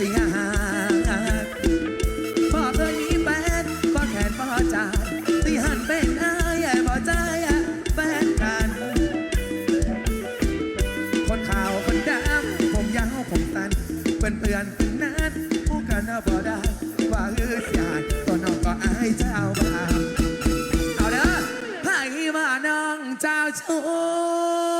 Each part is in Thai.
บ่อเคยมีแฟนบ่แขนบ่อจานที่หันเป็นอายบ่ใจแฟนกัน คนขาวคนดำผมยาวผมสั้นเปื่อนเปื่อนๆถึงนั้นผู้กันเอาบ่ได้ว่าอืดยานตัวน้องก็อายเจ้าบ่าวเอาเด้อให้ว่าน้องเจ้าชู้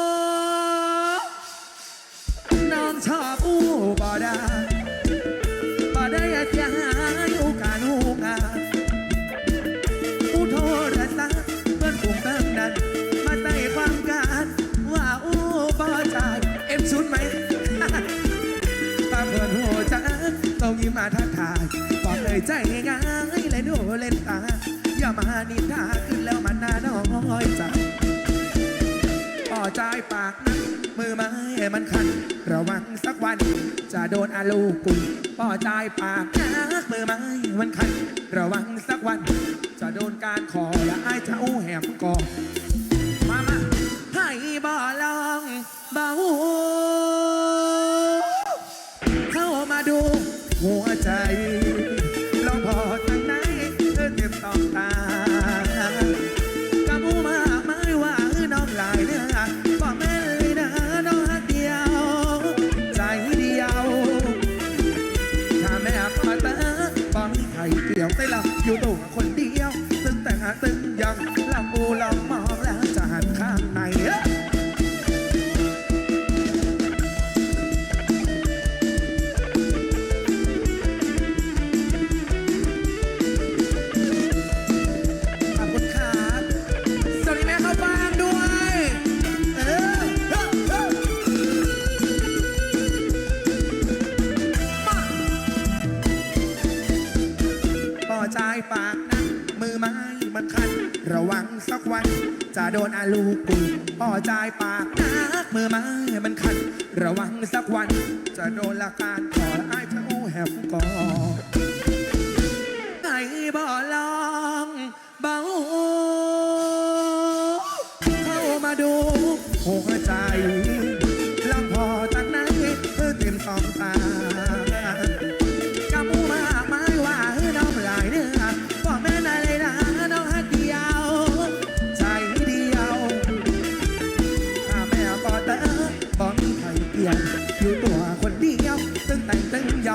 มาทักทายบอกเลยใจง่ายๆเลยดูเล่นตา อย่ามานินทาขึ้นแล้วมันน่าน้อยใจพอใจปากนั้นมือไม้มันคัน ระวังสักวัน จะโดนอาลูกุยพอใจปากนักมือไม้มันคัน ระวังสักวัน จะโดนการขอและไอ้ายจะอู้แหมก่อ เกี่ยวแต่เราอยู่ตัวคน จะโดนอาลูกุยป่อใจายปากนักมือไม้มันคัน ระวังสักวัน จะโดนละการขอไอ้ายจะอู้แหบก่อนไอ้บ่ลองเบาเข้ามาดูหัว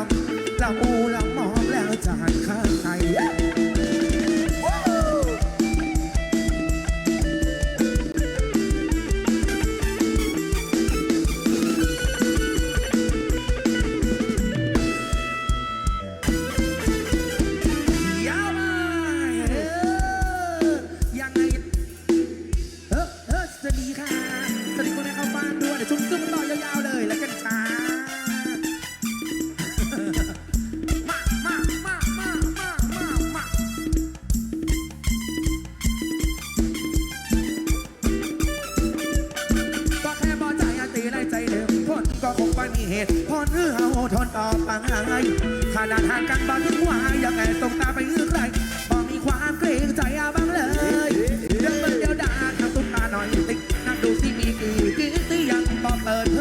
งตึงยองเราอูเรามองแล้วจะหันข้างในยาวเลยเออยังไงเออเออสวัสดีค่ะ คงไม่มีเหตุพอเนื้อเอาทนต่อไปขนาดห่างกันบางทุกวายังไงตรงตาไปเอื้อใครบอมีความเกรงใจอาบ้างเลยเรื่องมันเดียวดาทำตุ้มตาหน่อยติ๊กนั่งดูสิมีกี่กิ๊กที่ยังบอเปิดเผ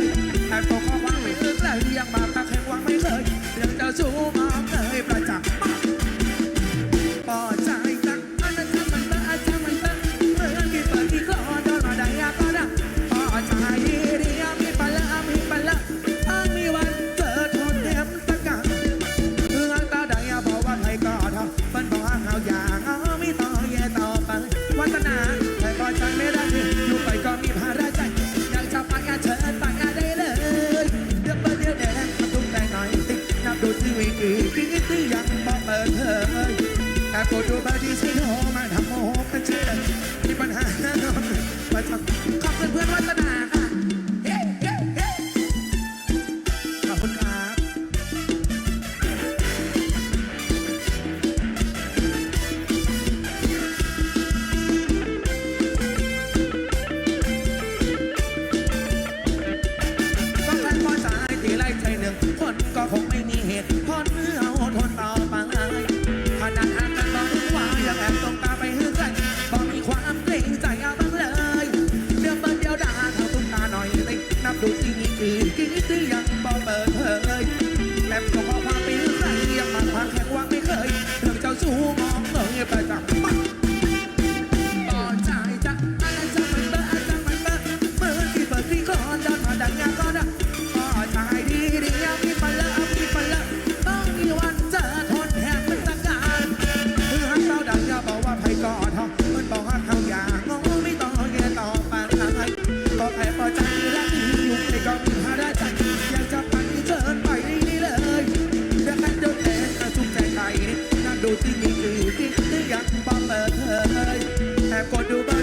ยแต่ตัวข้อความไม่เอื้อใครยังมาตาแข็งวางไม่เคยเรื่องเจ้าชู้มองเลย มีติ๊กติ๊กยากษ์บังเอิญแอบกดดู